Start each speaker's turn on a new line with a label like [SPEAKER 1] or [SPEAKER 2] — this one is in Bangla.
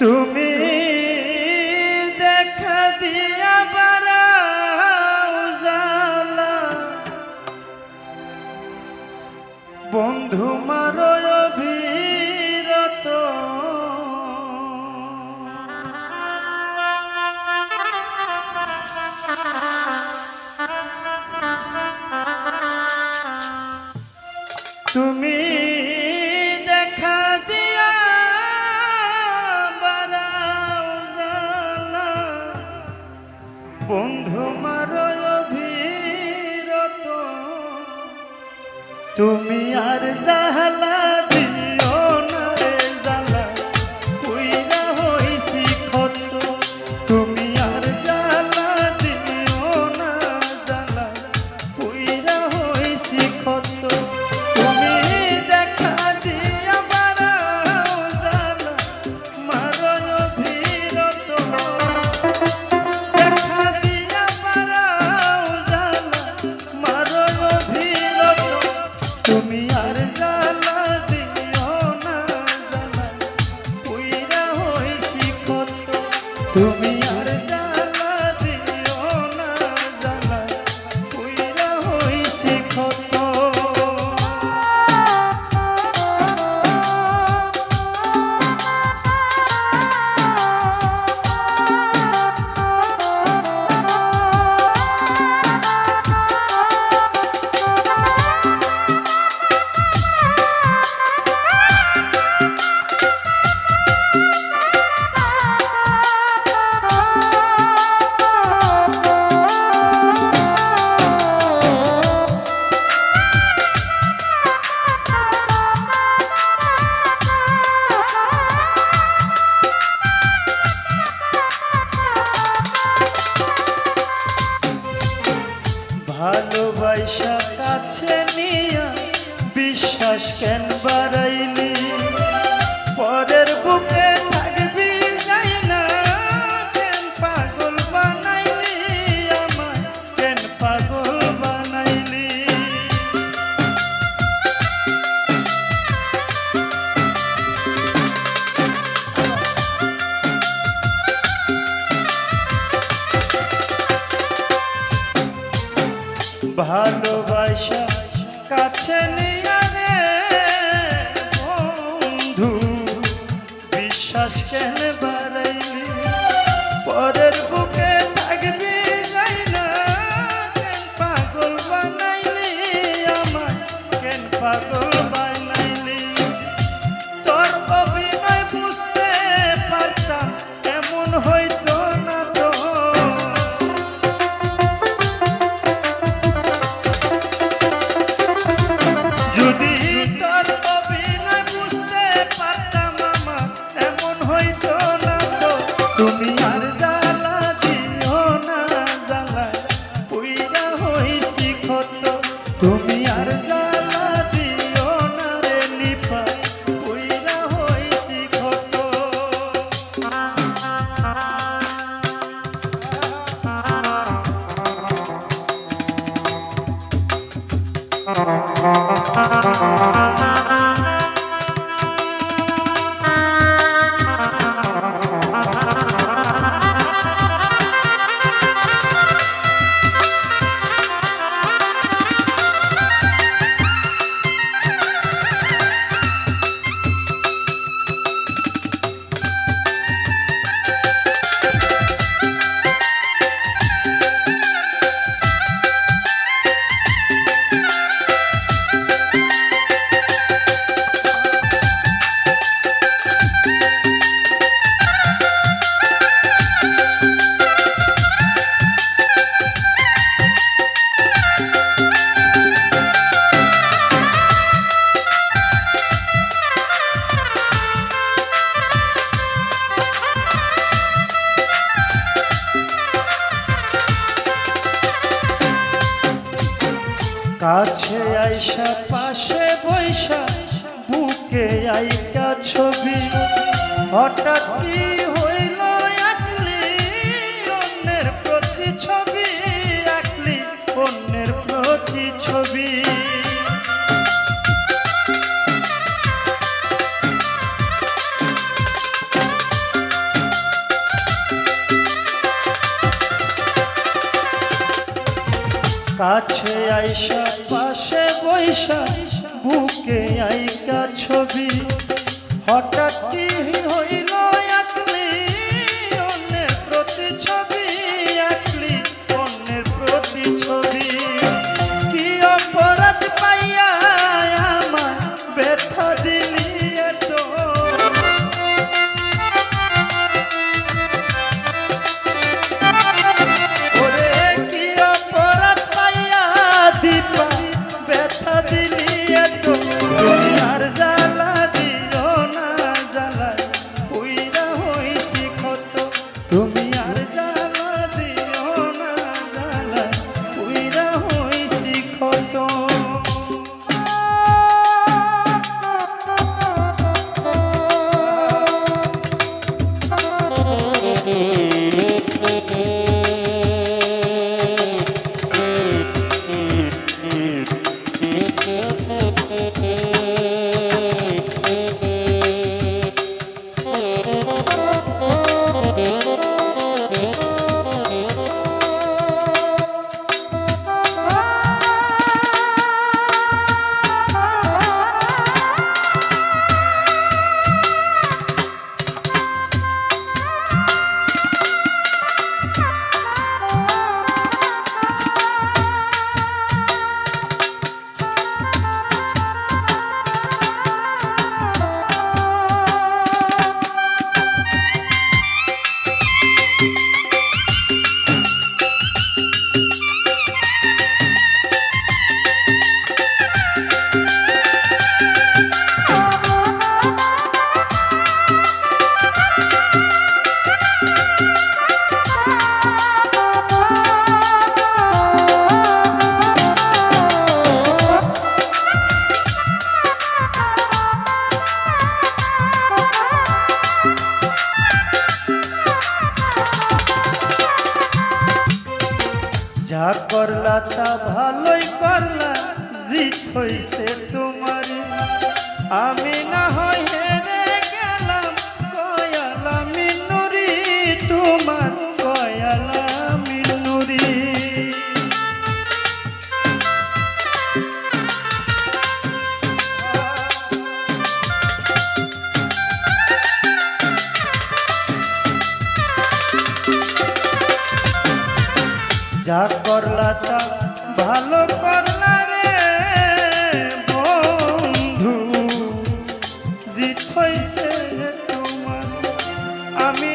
[SPEAKER 1] তুমি তোমার অভিরত। তুমি আর জাহলা apagó. আইকা ছবি, হঠাৎ কি হইল একলি? অন্যের প্রতি ছবি একলি, অন্যের প্রতি ছবি কাছে আইসা, পাশে বৈশাখ বুকে আইকা ছবি হঠাৎ কি হইল? কথাটা ভালোই করলা জিত হয়েছে তোমার আমি না হয় হেরে যা করলা তা ভালো করলা রে বন্ধু। জিত হয়েছে তোমার আমি